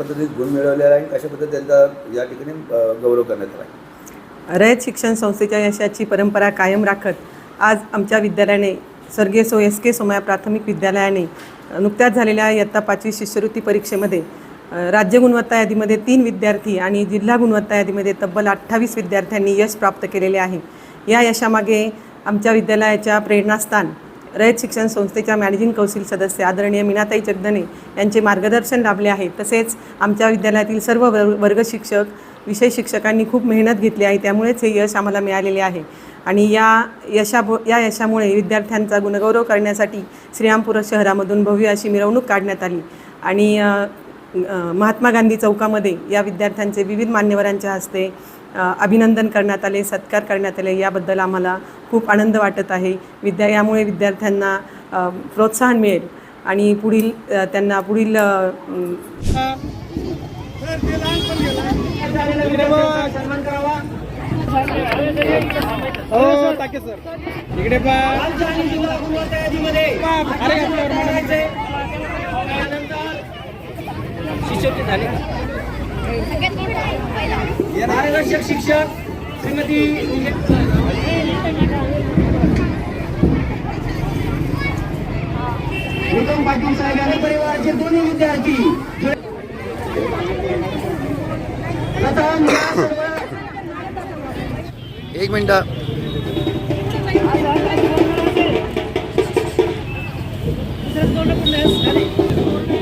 गुण मिळवलेला आहे कशा पद्धतीने त्यांचा या ठिकाणी गौरव करण्यात आला आहे. रयत शिक्षण संस्थेच्या यशाची परंपरा कायम राखत आज आमच्या विद्यालयाने स्वर्गीय सो एस के सोमया प्राथमिक विद्यालयाने नुकत्याच झालेल्या इयत्ता पाचवी शिष्यवृत्ती परीक्षेमध्ये राज्य गुणवत्ता यादीमध्ये तीन विद्यार्थी आणि जिल्हा गुणवत्ता यादीमध्ये तब्बल अठ्ठावीस विद्यार्थ्यांनी यश प्राप्त केलेले आहे. या यशामागे आमच्या विद्यालयाच्या प्रेरणास्थान रयत शिक्षण संस्थेच्या मॅनेजिंग कौन्सिल सदस्य आदरणीय मीनाताई जगदने यांचे मार्गदर्शन लाभले आहे. तसेच आमच्या विद्यालयातील सर्व वर्ग शिक्षक विषय शिक्षकांनी खूप मेहनत घेतली आहे. त्यामुळेच हे यश आम्हाला मिळालेले आहे. आणि या यशाभो या यशामुळे विद्यार्थ्यांचा गुणगौरव करण्यासाठी श्रीरामपूर शहरामधून भव्य अशी मिरवणूक काढण्यात आली. आणि महात्मा गांधी चौकामध्ये या विद्यार्थ्यांचे विविध मान्यवरांच्या हस्ते अभिनंदन करण्यात आले सत्कार करण्यात आले. याबद्दल आम्हाला खूप आनंद वाटत आहे. विद्या यामुळे विद्यार्थ्यांना प्रोत्साहन मिळेल आणि पुढील त्यांना पुढील हो इकडे शिष्यवृत्ती झाली. मार्गदर्शक शिक्षक श्रीमती उत्तम पाटील साहेब आणि परिवाराचे दोन्ही विद्यार्थी एक मिनटं. दुसरं तोंड पुन्हा